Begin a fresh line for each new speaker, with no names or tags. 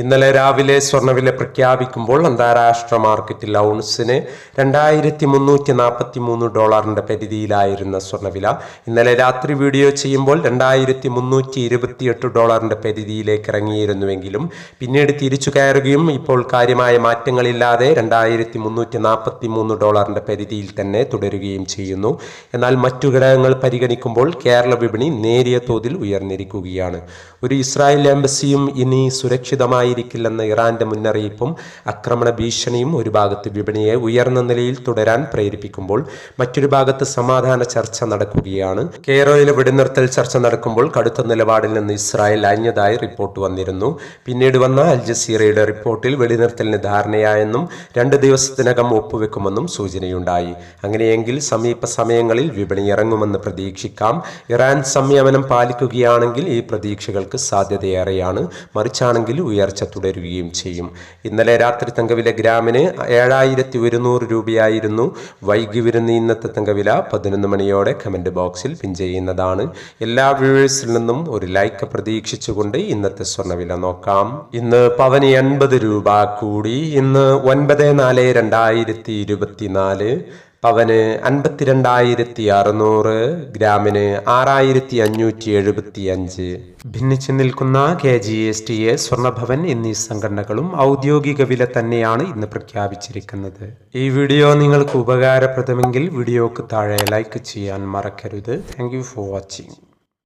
ഇന്നലെ രാവിലെ സ്വർണവില പ്രഖ്യാപിക്കുമ്പോൾ അന്താരാഷ്ട്ര മാർക്കറ്റിൽ ഔൺസിന് രണ്ടായിരത്തി മുന്നൂറ്റി നാൽപ്പത്തി മൂന്ന് ഡോളറിന്റെ പരിധിയിലായിരുന്ന സ്വർണവില ഇന്നലെ രാത്രി വീഡിയോ ചെയ്യുമ്പോൾ രണ്ടായിരത്തി മുന്നൂറ്റി ഇരുപത്തിയെട്ട് ഡോളറിന്റെ പരിധിയിലേക്ക് ഇറങ്ങിയിരുന്നുവെങ്കിലും പിന്നീട് തിരിച്ചു കയറുകയും ഇപ്പോൾ കാര്യമായ മാറ്റങ്ങളില്ലാതെ രണ്ടായിരത്തി മുന്നൂറ്റി നാൽപ്പത്തി മൂന്ന് ഡോളറിന്റെ പരിധിയിൽ തന്നെ തുടരുകയും ചെയ്യുന്നു. എന്നാൽ മറ്റു ഘടകങ്ങൾ പരിഗണിക്കുമ്പോൾ കേരള വിപണി നേരിയ തോതിൽ ഉയർന്നിരിക്കുകയാണ്. ഒരു ഇസ്രായേൽ എംബസിയും ഇനി സുരക്ഷിതമായിരിക്കില്ലെന്ന ഇറാന്റെ മുന്നറിയിപ്പും ആക്രമണ ഭീഷണിയും ഒരു ഭാഗത്ത് വിപണിയെ ഉയർന്ന നിലയിൽ തുടരാൻ പ്രേരിപ്പിക്കുമ്പോൾ മറ്റൊരു ഭാഗത്ത് സമാധാന ചർച്ച നടക്കുകയാണ്. കെയറോയിലെ വെടിനിർത്തൽ ചർച്ച നടക്കുമ്പോൾ കടുത്ത നിലപാടിൽ നിന്ന് ഇസ്രായേൽ അയഞ്ഞതായി റിപ്പോർട്ട് വന്നിരുന്നു. പിന്നീട് വന്ന അൽ ജസീറയുടെ റിപ്പോർട്ടിൽ വെടിനിർത്തലിന് ധാരണയായെന്നും രണ്ട് ദിവസത്തിനകം ഒപ്പുവെക്കുമെന്നും സൂചനയുണ്ടായി. അങ്ങനെയെങ്കിൽ സമീപ സമയങ്ങളിൽ വിപണി ഇറങ്ങുമെന്ന് പ്രതീക്ഷിക്കാം. ഇറാൻ സംയമനം പാലിക്കുകയാണെങ്കിൽ ഈ പ്രതീക്ഷകൾക്ക് സാധ്യതയേറെയാണ്. മറിച്ചാണെങ്കിൽ ഉയർച്ച തുടരുകയും ചെയ്യും. ഇന്നലെ രാത്രി തങ്കവില ഗ്രാമിന് ഏഴായിരത്തി ഒരുന്നൂറ് രൂപയായിരുന്നു. വൈകി വരുന്ന ഇന്നത്തെ തങ്കവില പതിനൊന്ന് മണിയോടെ കമന്റ് ബോക്സിൽ പിൻ ചെയ്യുന്നതാണ്. എല്ലാ വ്യൂവേഴ്സിൽ നിന്നും ഒരു ലൈക്ക് പ്രതീക്ഷിച്ചുകൊണ്ട് ഇന്നത്തെ സ്വർണവില നോക്കാം. ഇന്ന് പവന് എൺപത് രൂപ കൂടി. ഇന്ന് ഒൻപത് നാല് രണ്ടായിരത്തി ഇരുപത്തിനാല്. പവന് അൻപത്തിരണ്ടായിരത്തി അറുന്നൂറ് ഗ്രാമിന് ആറായിരത്തി അഞ്ഞൂറ്റി എഴുപത്തി അഞ്ച് ഭിന്നിച്ചു നിൽക്കുന്ന K G S T A സ്വർണഭവൻ എന്നീ സംഘടനകളും ഔദ്യോഗിക വില തന്നെയാണ് ഇന്ന് പ്രഖ്യാപിച്ചിരിക്കുന്നത്. ഈ വീഡിയോ നിങ്ങൾക്ക് ഉപകാരപ്രദമെങ്കിൽ വീഡിയോക്ക് താഴെ ലൈക്ക് ചെയ്യാൻ മറക്കരുത്. Thank for watching